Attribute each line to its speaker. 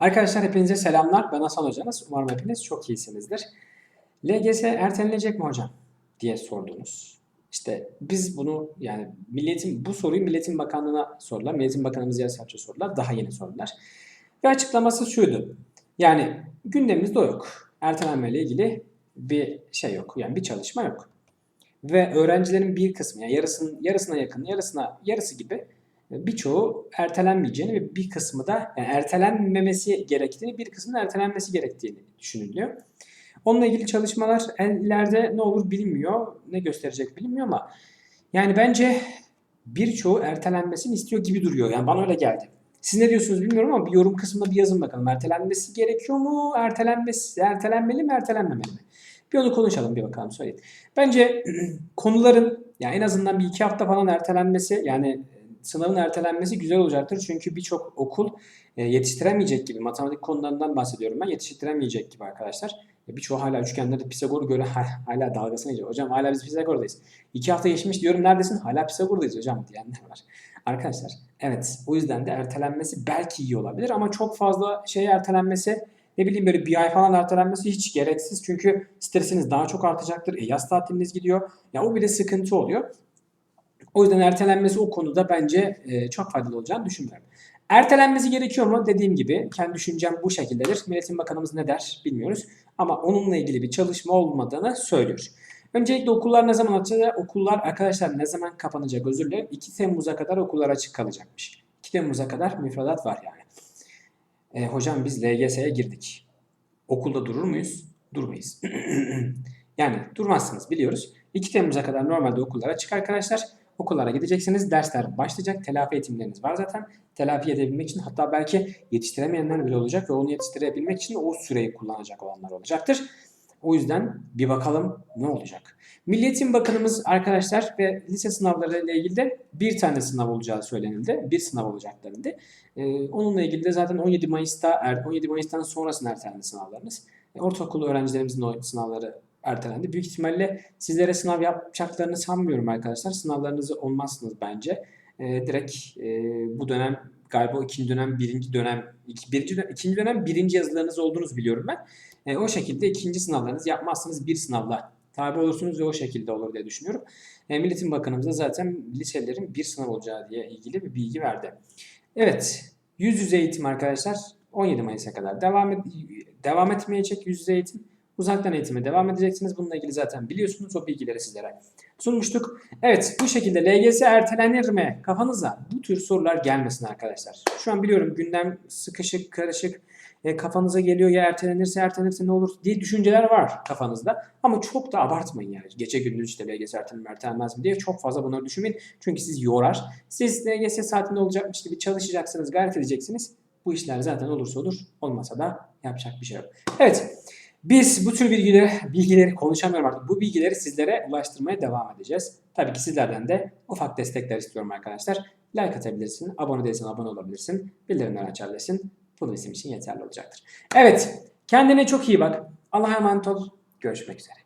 Speaker 1: Arkadaşlar hepinize selamlar. Ben Hasan Hocanız. Umarım hepiniz çok iyisinizdir. LGS ertelenebilecek mi hocam? diye sordunuz. İşte biz bunu yani milletin bu soruyu Milletin Bakanlığı'na sordular. Milletin Bakanımız Yasaç'a sordular. Daha yeni sordular. Ve açıklaması şuydu. Yani gündemimizde o yok. Ertelenmeyle ilgili bir şey yok. Yani bir çalışma yok. Ve öğrencilerin bir kısmı yani yarısının yarısına yakın, yarısına yarısı gibi birçoğu ertelenmeyeceğini ve bir kısmı da yani ertelenmemesi gerektiğini, bir kısmının ertelenmesi gerektiğini düşünülüyor. Onunla ilgili çalışmalar ileride ne olur bilinmiyor, ne gösterecek bilinmiyor ama yani bence birçoğu ertelenmesini istiyor gibi duruyor. Yani bana öyle geldi. Siz ne diyorsunuz bilmiyorum ama bir yorum kısmında bir yazın bakalım. Ertelenmesi gerekiyor mu? Ertelenmesi, ertelenmeli mi, ertelenmemeli mi? Bir onu konuşalım bir bakalım söyleyin. Bence konuların yani en azından bir iki hafta falan ertelenmesi yani sınavın ertelenmesi güzel olacaktır. Çünkü birçok okul e, yetiştiremeyecek gibi matematik konularından bahsediyorum ben yetiştiremeyecek gibi arkadaşlar. E, Birçoğu hala üçgenlerde Pisagor'u göre hala dalgasını geçiyor. Hocam hala biz Pisagor'dayız. İki hafta geçmiş diyorum neredesin? Hala Pisagor'dayız hocam diyenler var. Arkadaşlar evet o yüzden de ertelenmesi belki iyi olabilir ama çok fazla şey ertelenmesi ne bileyim böyle bir ay falan ertelenmesi hiç gereksiz. Çünkü stresiniz daha çok artacaktır. E, yaz tatiliniz gidiyor. Ya o bile sıkıntı oluyor. O yüzden ertelenmesi o konuda bence e, çok faydalı olacağını düşünmüyorum. Ertelenmesi gerekiyor mu? Dediğim gibi kendi düşüncem bu şekildedir. Milletin Bakanımız ne der bilmiyoruz. Ama onunla ilgili bir çalışma olmadığını söylüyor. Öncelikle okullar ne zaman açılacak? Okullar arkadaşlar ne zaman kapanacak özür dilerim. 2 Temmuz'a kadar okullar açık kalacakmış. 2 Temmuz'a kadar müfredat var yani. E, hocam biz LGS'ye girdik. Okulda durur muyuz? Durmayız. yani durmazsınız biliyoruz. 2 Temmuz'a kadar normalde okullar açık arkadaşlar. Okullara gideceksiniz. Dersler başlayacak. Telafi eğitimleriniz var zaten. Telafi edebilmek için hatta belki yetiştiremeyenler bile olacak ve onu yetiştirebilmek için o süreyi kullanacak olanlar olacaktır. O yüzden bir bakalım ne olacak. Milliyetin Bakanımız arkadaşlar ve lise sınavları ile ilgili de bir tane sınav olacağı söylenildi. Bir sınav olacak denildi. Ee, onunla ilgili de zaten 17 Mayıs'ta 17 Mayıs'tan sonrasında ertelendi sınavlarınız. E, ortaokul öğrencilerimizin o sınavları ertelendi. Büyük ihtimalle sizlere sınav yapacaklarını sanmıyorum arkadaşlar. Sınavlarınızı olmazsınız bence. E, direkt e, bu dönem galiba ikinci dönem, birinci dönem, iki, birinci dönem, ikinci dönem birinci yazılarınız olduğunuzu biliyorum ben. E, o şekilde ikinci sınavlarınızı yapmazsınız bir sınavla tabi olursunuz ve o şekilde olur diye düşünüyorum. E, Milletin Bakanımız da zaten liselerin bir sınav olacağı diye ilgili bir bilgi verdi. Evet, yüz yüze eğitim arkadaşlar 17 Mayıs'a kadar devam, devam etmeyecek yüz yüze eğitim. Uzaktan eğitime devam edeceksiniz. Bununla ilgili zaten biliyorsunuz o bilgileri sizlere sunmuştuk. Evet bu şekilde LGS ertelenir mi? Kafanıza bu tür sorular gelmesin arkadaşlar. Şu an biliyorum gündem sıkışık, karışık. E, kafanıza geliyor ya ertelenirse ertelenirse ne olur diye düşünceler var kafanızda. Ama çok da abartmayın yani. Gece gündüz işte LGS ertelenir mi ertelenmez mi diye çok fazla bunları düşünmeyin. Çünkü siz yorar. Siz LGS saatinde olacakmış gibi çalışacaksınız, gayret edeceksiniz. Bu işler zaten olursa olur, olmasa da yapacak bir şey yok. Evet. Biz bu tür bilgileri, bilgileri konuşamıyorum artık. Bu bilgileri sizlere ulaştırmaya devam edeceğiz. Tabii ki sizlerden de ufak destekler istiyorum arkadaşlar. Like atabilirsin, abone değilsen abone olabilirsin, bildirimleri açabilirsin. Bu bizim için yeterli olacaktır. Evet, kendine çok iyi bak. Allah'a emanet ol. Görüşmek üzere.